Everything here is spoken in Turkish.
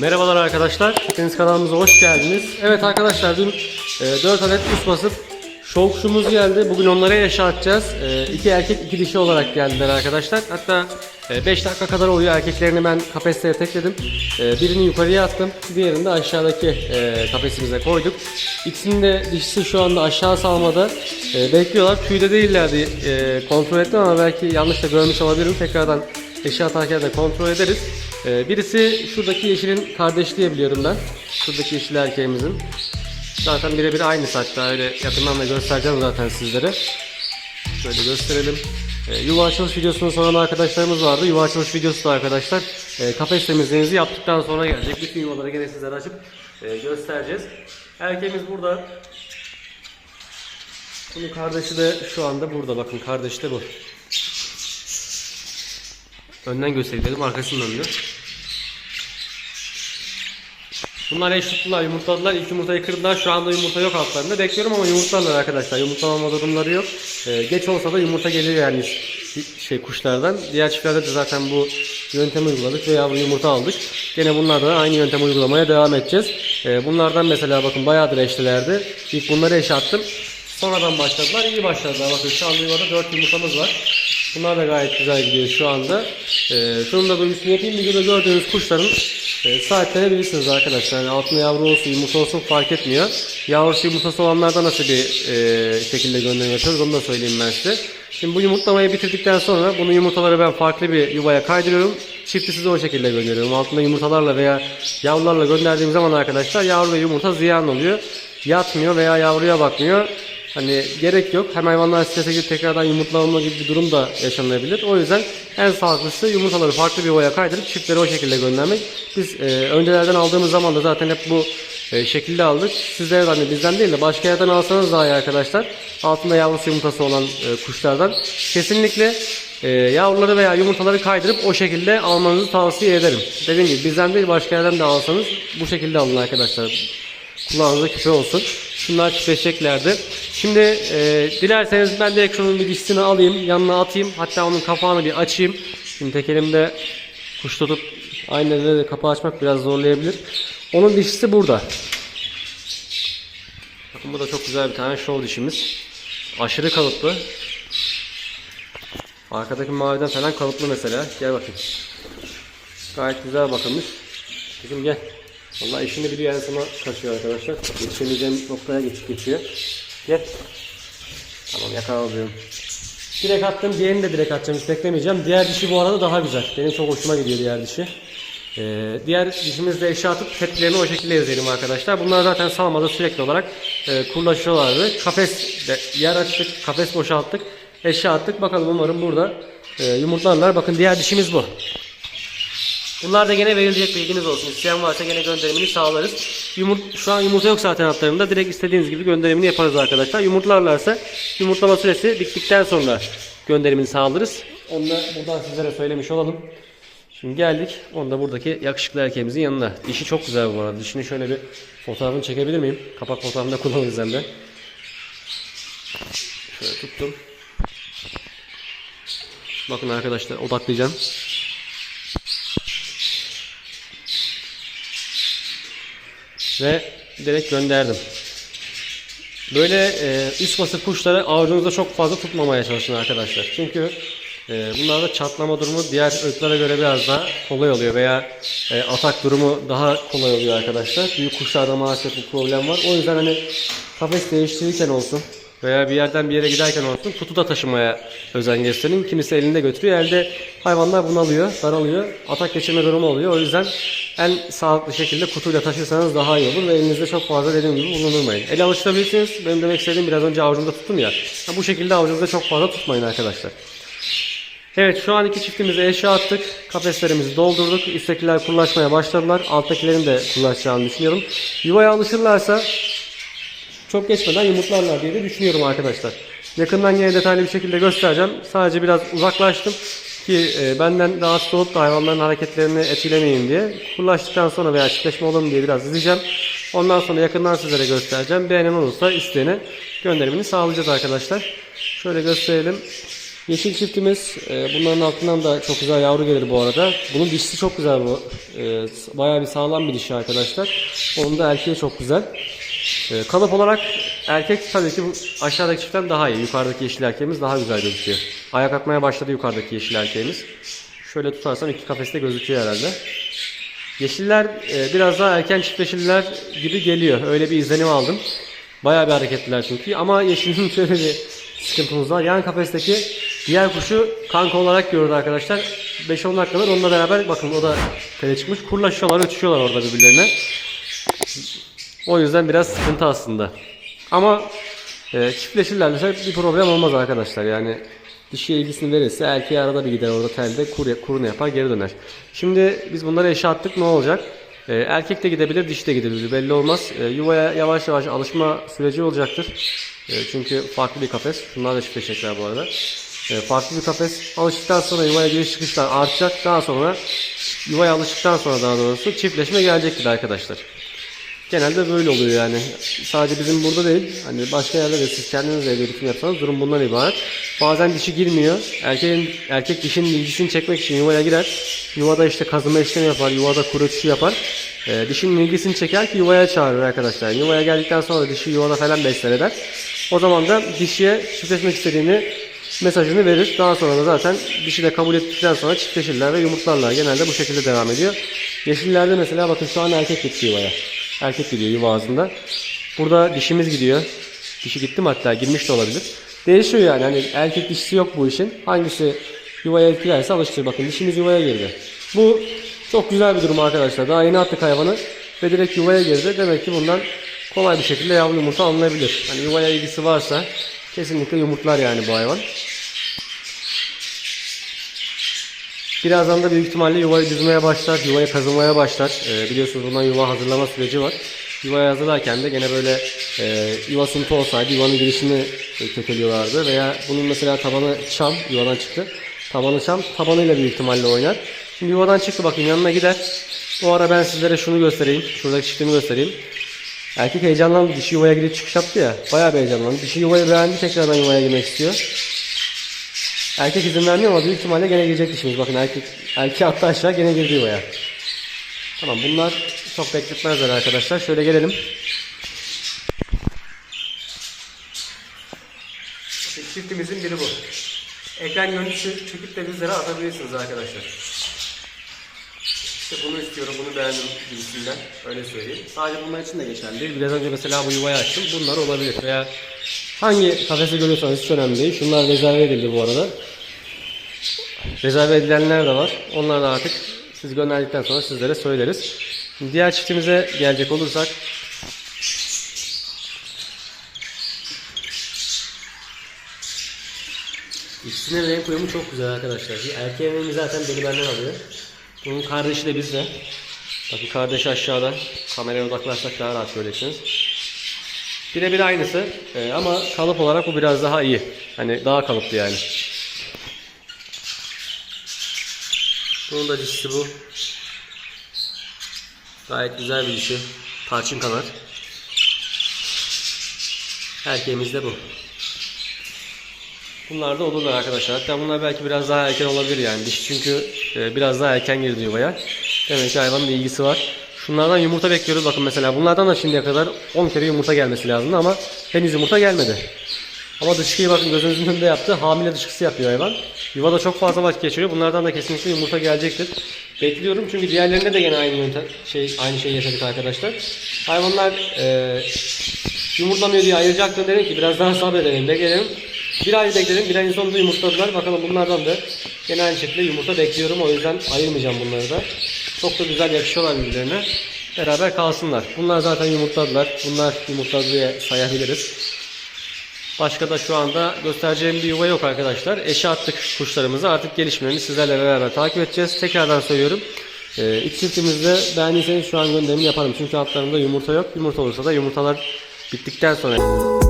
Merhabalar arkadaşlar. Hepiniz kanalımıza hoş geldiniz. Evet arkadaşlar dün e, 4 adet kuş basıp şov geldi. Bugün onlara yaşatacağız. E, erkek iki dişi olarak geldiler arkadaşlar. Hatta 5 dakika kadar oluyor. Erkeklerini ben kafeslere tekledim. E, birini yukarıya attım. Diğerini de aşağıdaki e, kafesimize koyduk. İkisinin de dişisi şu anda aşağı salmada. E, bekliyorlar. Tüyde değillerdi. E, kontrol ettim ama belki yanlış da görmüş olabilirim. Tekrardan eşi atarken de kontrol ederiz. Ee, birisi şuradaki yeşilin kardeş diye biliyorum ben. Şuradaki yeşil erkeğimizin. Zaten birebir aynı hatta öyle yakından da göstereceğim zaten sizlere. Şöyle gösterelim. Ee, yuva açılış videosunu soran arkadaşlarımız vardı. Yuva açılış videosu da arkadaşlar e, kafes temizliğinizi yaptıktan sonra gelecek. Bütün yuvaları gene sizlere açıp e, göstereceğiz. Erkeğimiz burada. Bunun kardeşi de şu anda burada. Bakın kardeşi de bu. Önden göstereyim arkasından dönüyor. Bunlar eş tuttular, yumurtladılar. İlk yumurtayı kırdılar. Şu anda yumurta yok altlarında. Bekliyorum ama yumurtlarlar arkadaşlar. Yumurtalama durumları yok. Ee, geç olsa da yumurta geliyor yani şey kuşlardan. Diğer çiftlerde de zaten bu yöntemi uyguladık ve yavru yumurta aldık. Gene bunlarda da aynı yöntemi uygulamaya devam edeceğiz. Ee, bunlardan mesela bakın bayağıdır eşlilerdi. İlk bunları eş attım. Sonradan başladılar. İyi başladılar. Bakın şu anda yuvada 4 yumurtamız var. Bunlar da gayet güzel gidiyor şu anda. Ee, şunun da duyusunu yapayım. Videoda gördüğünüz kuşların e, sahiplenebilirsiniz arkadaşlar. Yani altında yavru olsun, yumurta olsun fark etmiyor. Yavrusu yumurtası olanlardan nasıl bir e, şekilde gönderim yapıyoruz onu da söyleyeyim ben size. Şimdi bu yumurtlamayı bitirdikten sonra bunu yumurtaları ben farklı bir yuvaya kaydırıyorum. Çifti size o şekilde gönderiyorum. Altında yumurtalarla veya yavrularla gönderdiğim zaman arkadaşlar yavru ve yumurta ziyan oluyor. Yatmıyor veya yavruya bakmıyor. Hani gerek yok. Hem hayvanlar strese girip tekrardan yumurtlama gibi bir durum da yaşanabilir. O yüzden en sağlıklısı yumurtaları farklı bir ovaya kaydırıp çiftleri o şekilde göndermek. Biz e, öncelerden aldığımız zaman da zaten hep bu e, şekilde aldık. Sizlere de hani bizden değil de başka yerden alsanız daha iyi arkadaşlar. Altında yavrusu yumurtası olan e, kuşlardan. Kesinlikle e, yavruları veya yumurtaları kaydırıp o şekilde almanızı tavsiye ederim. Dediğim gibi bizden değil başka yerden de alsanız bu şekilde alın arkadaşlar. Kulağınızda küpe olsun. Şunlar çiftleşeceklerdi. Şimdi e, dilerseniz ben direkt şunun bir dişisini alayım. Yanına atayım. Hatta onun kapağını bir açayım. Şimdi tek elimde kuş tutup aynı elde de kapağı açmak biraz zorlayabilir. Onun dişisi burada. Bakın bu da çok güzel bir tane show dişimiz. Aşırı kalıplı. Arkadaki maviden falan kalıplı mesela. Gel bakayım. Gayet güzel bakılmış. Kızım gel. Vallahi işini biliyor en sona kaçıyor arkadaşlar. Yetişemeyeceğim noktaya geçip geçiyor. Gel. Tamam yakaladım. Direkt attım. Diğerini de direkt atacağım. Hiç beklemeyeceğim. Diğer dişi bu arada daha güzel. Benim çok hoşuma gidiyor diğer dişi. Ee, diğer dişimizde eşya atıp tepkilerini o şekilde izleyelim arkadaşlar. Bunlar zaten salmada sürekli olarak e, kurlaşıyorlardı. Kafes yer açtık. Kafes boşalttık. Eşya attık. Bakalım umarım burada e, yumurtlarlar. Bakın diğer dişimiz bu. Bunlar da gene verilecek bilginiz olsun. İsteyen varsa gene gönderimini sağlarız. Yumurt şu an yumurta yok zaten hatlarında. Direkt istediğiniz gibi gönderimini yaparız arkadaşlar. Yumurtlarlarsa yumurtlama süresi bittikten sonra gönderimini sağlarız. Onu da buradan sizlere söylemiş olalım. Şimdi geldik. Onu da buradaki yakışıklı erkeğimizin yanına. Dişi çok güzel bu arada. Dişini şöyle bir fotoğrafını çekebilir miyim? Kapak fotoğrafında kullanırız hem de. Şöyle tuttum. Bakın arkadaşlar odaklayacağım. Ve direkt gönderdim. Böyle e, üst basık kuşları avucunuzda çok fazla tutmamaya çalışın arkadaşlar. Çünkü e, bunlarda çatlama durumu diğer ırklara göre biraz daha kolay oluyor veya e, atak durumu daha kolay oluyor arkadaşlar. Büyük kuşlarda maalesef bu problem var. O yüzden hani kafes değiştirirken olsun veya bir yerden bir yere giderken olsun kutuda taşımaya özen gösterin. Kimisi elinde götürüyor. Elde hayvanlar bunalıyor, daralıyor. Atak geçirme durumu oluyor. O yüzden en sağlıklı şekilde kutuyla taşırsanız daha iyi olur ve elinizde çok fazla dediğim gibi bulundurmayın. El alıştırabilirsiniz. Benim demek istediğim biraz önce avucumda tuttum ya. Bu şekilde avucunuzda çok fazla tutmayın arkadaşlar. Evet şu an iki çiftimize eşya attık. Kafeslerimizi doldurduk. Üsttekiler kullaşmaya başladılar. Alttakilerin de kullaşacağını düşünüyorum. Yuvaya alışırlarsa çok geçmeden yumurtlarlar diye de düşünüyorum arkadaşlar. Yakından yine detaylı bir şekilde göstereceğim. Sadece biraz uzaklaştım ki e, benden rahatsız olup da hayvanların hareketlerini etkilemeyeyim diye. Kullaştıktan sonra veya çiftleşme olur mu diye biraz izleyeceğim. Ondan sonra yakından sizlere göstereceğim. Beğenen olursa isteyene gönderimini sağlayacağız arkadaşlar. Şöyle gösterelim. Yeşil çiftimiz e, bunların altından da çok güzel yavru gelir bu arada. Bunun dişisi çok güzel bu. E, bayağı bir sağlam bir dişi arkadaşlar. Onun da erkeği çok güzel. E, kalıp olarak erkek tabii ki bu aşağıdaki çiftten daha iyi. Yukarıdaki yeşil erkeğimiz daha güzel gözüküyor. Ayak atmaya başladı yukarıdaki yeşil erkeğimiz. Şöyle tutarsam iki kafeste gözüküyor herhalde. Yeşiller e, biraz daha erken çiftleşirler gibi geliyor. Öyle bir izlenim aldım. Bayağı bir hareketliler çünkü. Ama yeşilin şöyle bir sıkıntımız var. Yan kafesteki diğer kuşu kanka olarak gördü arkadaşlar. 5-10 dakikadır onunla beraber bakın o da tele çıkmış. Kurlaşıyorlar, ötüşüyorlar orada birbirlerine. O yüzden biraz sıkıntı aslında. Ama e, çiftleşirlerse bir problem olmaz arkadaşlar. Yani dişiye ilgisini verirse erkeğe arada bir gider orada telde kur, kurunu yapar geri döner. Şimdi biz bunları eşe attık ne olacak? E, erkek de gidebilir dişi de gidebilir belli olmaz. E, yuvaya yavaş yavaş alışma süreci olacaktır. E, çünkü farklı bir kafes. Şunlar da çiftleşecekler bu arada. E, farklı bir kafes. Alıştıktan sonra yuvaya giriş çıkışlar artacak. Daha sonra yuvaya alıştıktan sonra daha doğrusu çiftleşme gelecektir arkadaşlar. Genelde böyle oluyor yani. Sadece bizim burada değil. Hani başka yerlerde de siz kendiniz evde üretim yapsanız durum bundan ibaret. Bazen dişi girmiyor. Erkeğin, erkek dişinin ilgisini çekmek için yuvaya girer. Yuvada işte kazıma işlemi yapar. Yuvada kuru ötüşü yapar. Ee, dişinin ilgisini çeker ki yuvaya çağırır arkadaşlar. Yuvaya geldikten sonra dişi yuvada falan besler eder. O zaman da dişiye çiftleşmek istediğini mesajını verir. Daha sonra da zaten dişi de kabul ettikten sonra çiftleşirler ve yumurtlarlar. Genelde bu şekilde devam ediyor. Yeşillerde mesela bakın şu an erkek gitti yuvaya. Erkek gidiyor yuva ağzında. Burada dişimiz gidiyor. Dişi gitti mi hatta girmiş de olabilir. Değişiyor yani hani erkek dişisi yok bu işin. Hangisi yuvaya etkilerse alıştır. Bakın dişimiz yuvaya girdi. Bu çok güzel bir durum arkadaşlar. Daha yeni attık hayvanı ve direkt yuvaya girdi. Demek ki bundan kolay bir şekilde yavru yumurta alınabilir. Hani yuvaya ilgisi varsa kesinlikle yumurtlar yani bu hayvan. Birazdan da büyük ihtimalle yuvayı düzmeye başlar, yuvayı kazımaya başlar. Ee, biliyorsunuz bundan yuva hazırlama süreci var. Yuvayı hazırlarken de gene böyle e, yuva sınıfı olsaydı yuvanın girişini e, köteliyorlardı. Veya bunun mesela tabanı çam, yuvadan çıktı. Tabanı çam, tabanıyla büyük ihtimalle oynar. Şimdi yuvadan çıktı bakın yanına gider. O ara ben sizlere şunu göstereyim. Şuradaki çiftimi göstereyim. Erkek heyecanlandı. Dişi yuvaya girip çıkış yaptı ya. Bayağı bir heyecanlandı. Dişi yuvayı beğendi. Tekrardan yuvaya girmek istiyor. Erkek izin vermiyor ama büyük ihtimalle gene girecek dişimiz. Bakın erkek erkeği attı aşağı gene girdi yuvaya. Tamam bunlar çok bekletmezler arkadaşlar. Şöyle gelelim. Çiftimizin biri bu. Ekran görüntüsü çekip de bizlere atabilirsiniz arkadaşlar. İşte bunu istiyorum, bunu beğendim gibisinden. Öyle söyleyeyim. Sadece bunlar için de geçerli değil. Biraz önce mesela bu yuvayı açtım. Bunlar olabilir. Veya hangi kafesi görüyorsanız hiç önemli değil. Şunlar rezerve edildi bu arada. Rezerve edilenler de var. Onlar da artık siz gönderdikten sonra sizlere söyleriz. Şimdi diğer çiftimize gelecek olursak İkisinin renk uyumu çok güzel arkadaşlar. Bir erkeğin rengi zaten beni benden alıyor. Bunun kardeşi de bizde. Bakın kardeşi aşağıda. Kameraya odaklarsak daha rahat göreceksiniz. Birebir aynısı Ee, ama kalıp olarak bu biraz daha iyi. Hani daha kalıplı yani. Bunun da dişisi bu. Gayet güzel bir dişi. Tarçın kanat. Erkeğimiz de bu. Bunlar da olurlar arkadaşlar. Hatta bunlar belki biraz daha erken olabilir yani. Dişi çünkü e, biraz daha erken girdi yuvaya. Demek ki hayvanın ilgisi var. Şunlardan yumurta bekliyoruz. Bakın mesela bunlardan da şimdiye kadar 10 kere yumurta gelmesi lazımdı ama henüz yumurta gelmedi. Ama dışkıyı bakın gözünüzün önünde yaptı. Hamile dışkısı yapıyor hayvan. Yuvada çok fazla vakit geçiriyor. Bunlardan da kesinlikle yumurta gelecektir. Bekliyorum çünkü diğerlerinde de gene aynı yöntem, şey aynı şeyi yaşadık arkadaşlar. Hayvanlar e, yumurtlamıyor diye ayıracaktım dedim ki biraz daha sabredelim, bekleyelim. Bir ay bekledim, bir ayın sonunda yumurtladılar. Bakalım bunlardan da gene aynı şekilde yumurta bekliyorum. O yüzden ayırmayacağım bunları da. Çok da güzel yakışıyorlar birbirlerine. Beraber kalsınlar. Bunlar zaten yumurtladılar. Bunlar yumurtladı diye sayabiliriz. Başka da şu anda göstereceğim bir yuva yok arkadaşlar. Eşe attık kuşlarımızı. Artık gelişmelerini sizlerle beraber takip edeceğiz. Tekrardan söylüyorum. Ee, ilk çiftimizde beğendiyseniz şu an gönderimini yaparım. Çünkü altlarında yumurta yok. Yumurta olursa da yumurtalar bittikten sonra...